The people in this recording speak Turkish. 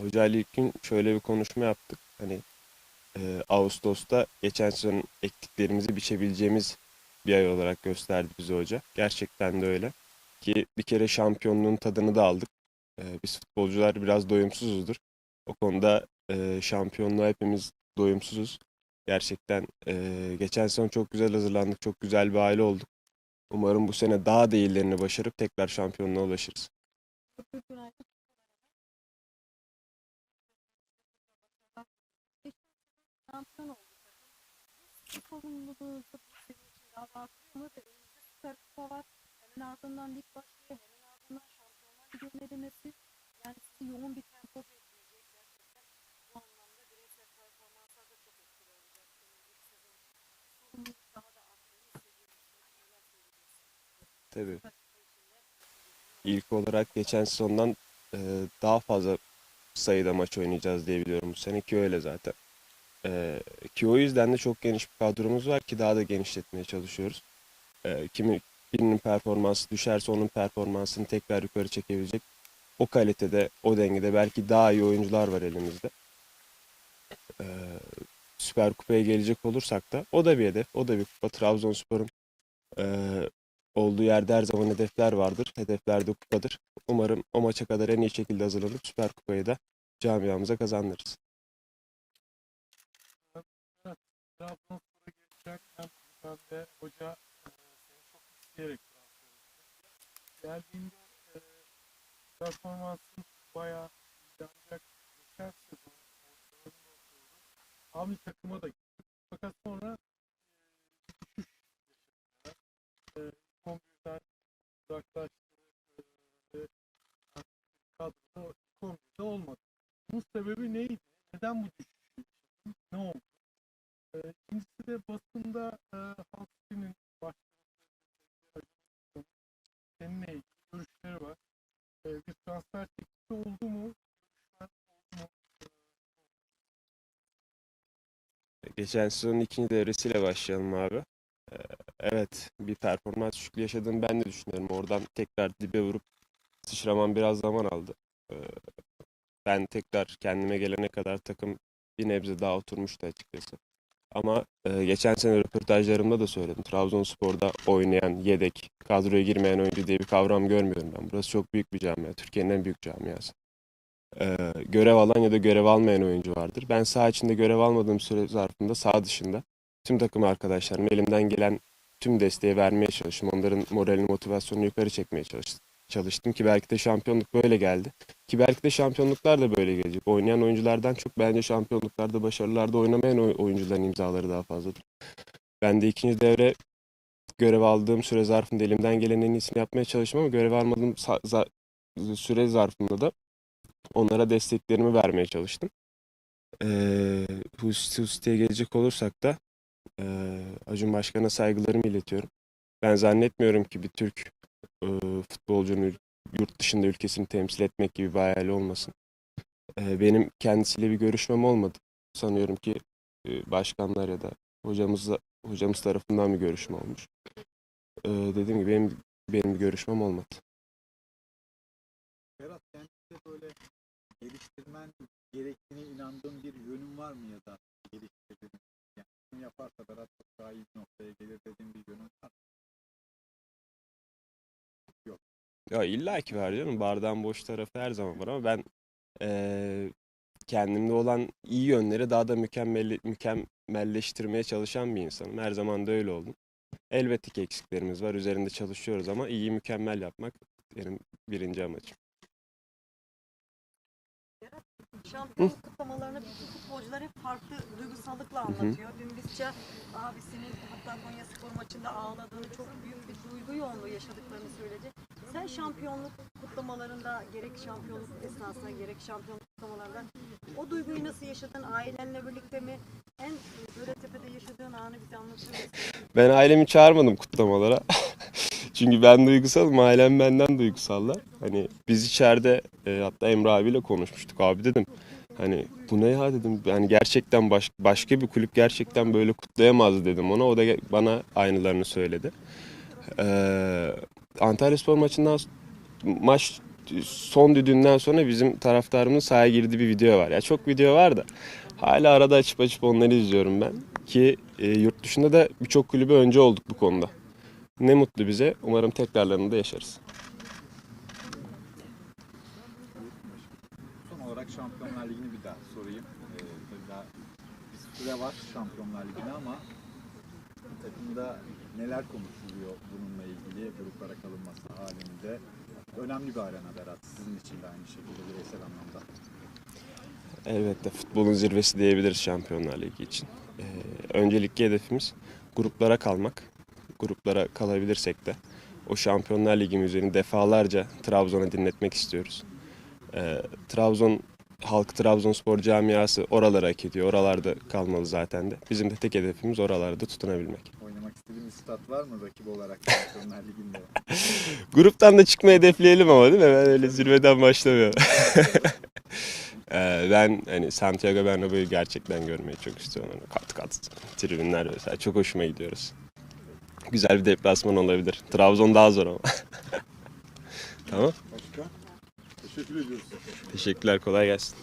Hoca Ali ilk gün şöyle bir konuşma yaptık. Hani e, Ağustos'ta geçen sezon ektiklerimizi biçebileceğimiz bir ay olarak gösterdi bize hoca. Gerçekten de öyle. Ki bir kere şampiyonluğun tadını da aldık. E, biz futbolcular biraz doyumsuzuzdur. O konuda e, şampiyonluğa hepimiz doyumsuzuz. Gerçekten e, geçen sezon çok güzel hazırlandık. Çok güzel bir aile olduk. Umarım bu sene daha da iyilerini başarıp tekrar şampiyonluğa ulaşırız. Şampiyon oldu takım. Bu sorumluluğu tabii senin için daha da artıyor mu? Tabii elimizde süper kupa var. Hemen ardından lig başlıyor. Hemen ardından şampiyonlar ligi'nin elemesi. Yani sizi yoğun bir tempo bekleyecek gerçekten. Bu anlamda bireysel performanslar da çok etkili olacak. Önümüzdeki sezon sorumluluk daha da arttığını hissediyorsunuz. Neler söyleyeceksiniz? Tabii. İlk olarak geçen sezondan daha fazla sayıda maç oynayacağız diye biliyorum bu sene ki öyle zaten. E, ki o yüzden de çok geniş bir kadromuz var ki daha da genişletmeye çalışıyoruz. E, kimi birinin performansı düşerse onun performansını tekrar yukarı çekebilecek o kalitede, o dengede belki daha iyi oyuncular var elimizde. E, Süper Kupa'ya gelecek olursak da o da bir hedef, o da bir kupa. Trabzonspor'un e, olduğu yerde her zaman hedefler vardır. Hedefler de kupadır. Umarım o maça kadar en iyi şekilde hazırlanıp Süper Kupayı da camiamıza kazandırırız. Trabzonspor'a geçerken ben de hoca e, seni çok isteyerek transfer etti. Geldiğinde e, performansın bayağı iyi ancak geçen sezon ortalarında oturdu. Takıma da gitti. Fakat sonra e, düşüş yaşadılar. E, 11'den uzaklaştı. E, kadroda 11'de olmadı. Bunun sebebi neydi? Neden bu düşüşü yaşadın? Ne oldu? Ee, İkincisi de basında e, Halk City'nin başkanı seninle ilgili görüşleri var. E, bir transfer teklifi oldu mu? Görüşler oldu mu? Geçen sezonun ikinci devresiyle başlayalım abi. Ee, Evet, bir performans düşüklüğü yaşadığımı ben de düşünüyorum. Oradan tekrar dibe vurup sıçramam biraz zaman aldı. Ee, Ben tekrar kendime gelene kadar takım bir nebze daha oturmuştu açıkçası. Ama e, geçen sene röportajlarımda da söyledim. Trabzonspor'da oynayan, yedek, kadroya girmeyen oyuncu diye bir kavram görmüyorum ben. Burası çok büyük bir camia. Türkiye'nin en büyük camiası. Ee, görev alan ya da görev almayan oyuncu vardır. Ben saha içinde görev almadığım süre zarfında saha dışında tüm takım arkadaşlarım elimden gelen tüm desteği vermeye çalıştım. Onların moralini, motivasyonunu yukarı çekmeye çalıştım. Çalıştım ki belki de şampiyonluk böyle geldi. Ki belki de şampiyonluklar da böyle gelecek. Oynayan oyunculardan çok bence şampiyonluklarda, başarılarda oynamayan oy- oyuncuların imzaları daha fazladır. Ben de ikinci devre görev aldığım süre zarfında elimden gelen en iyisini yapmaya çalıştım ama görev almadığım süre zarfında da onlara desteklerimi vermeye çalıştım. Ee, Husti Husti'ye gelecek olursak da ee, Acun Başkan'a saygılarımı iletiyorum. Ben zannetmiyorum ki bir Türk e, futbolcunun yurt dışında ülkesini temsil etmek gibi bir hayali olmasın. Ee, benim kendisiyle bir görüşmem olmadı. Sanıyorum ki e, başkanlar ya da hocamızla hocamız tarafından bir görüşme olmuş. Ee, dediğim gibi benim benim bir görüşmem olmadı. Berat kendinde böyle geliştirmen gerektiğine inandığın bir yönün var mı ya da geliştirdiğin? Yani bunu yaparsa Berat çok daha iyi bir noktaya gelir dediğin bir yönün var mı? Ya illa ki var canım. Bardağın boş tarafı her zaman var ama ben eee, kendimde olan iyi yönleri daha da mükemmel, mükemmelleştirmeye çalışan bir insanım. Her zaman da öyle oldum. Elbette ki eksiklerimiz var. Üzerinde çalışıyoruz ama iyi mükemmel yapmak benim birinci amacım. Şampiyonluk kutlamalarını bütün futbolcular hep farklı duygusallıkla anlatıyor. Dün bizce abisinin hatta Konya Spor maçında ağladığını, çok büyük bir duygu yoğunluğu yaşadıklarını söyledi. Sen şampiyonluk kutlamalarında gerek şampiyonluk esnasında gerek şampiyonluk kutlamalarında o duyguyu nasıl yaşadın? Ailenle birlikte mi? En Göretepe'de yaşadığın anı bize anlatır mısın? Ben ailemi çağırmadım kutlamalara. Çünkü ben duygusalım, ailem benden duygusallar. Hani biz içeride e, hatta Emre abiyle konuşmuştuk. Abi dedim hani bu ne ya dedim. Yani gerçekten baş, başka bir kulüp gerçekten böyle kutlayamaz dedim ona. O da bana aynılarını söyledi. Ee, Antalyaspor maçından s- maç son düdüğünden sonra bizim taraftarımın sahaya girdiği bir video var. Ya çok video var da hala arada açıp açıp onları izliyorum ben. Ki e, yurt dışında da birçok kulübe önce olduk bu konuda. Ne mutlu bize. Umarım tekrarlarını da yaşarız. Son olarak Şampiyonlar Ligi'ni bir daha sorayım. Ee, tabii daha bir süre var Şampiyonlar Ligi'ne ama takımda neler konuşuluyor bununla ilgili gruplara kalınması halinde? Önemli bir arena Berat. Sizin için de aynı şekilde bireysel anlamda. Elbette futbolun zirvesi diyebiliriz Şampiyonlar Ligi için. Ee, öncelikli hedefimiz gruplara kalmak. Gruplara kalabilirsek de o Şampiyonlar Ligi müziğini defalarca Trabzon'a dinletmek istiyoruz. Ee, Trabzon halk Trabzonspor camiası oraları hak ediyor. Oralarda kalmalı zaten de. Bizim de tek hedefimiz oralarda tutunabilmek. Oynamak istediğiniz stat var mı rakip olarak Şampiyonlar Ligi'nde? Gruptan da çıkmayı hedefleyelim ama değil mi? Ben öyle zirveden başlamıyorum. Ee, ben hani Santiago Bernabeu'yu gerçekten görmeyi çok istiyorum. Hani kat kat tribünler mesela çok hoşuma gidiyoruz. Güzel bir deplasman olabilir. Trabzon daha zor ama. tamam. Başka? Teşekkür ediyoruz. Teşekkürler kolay gelsin.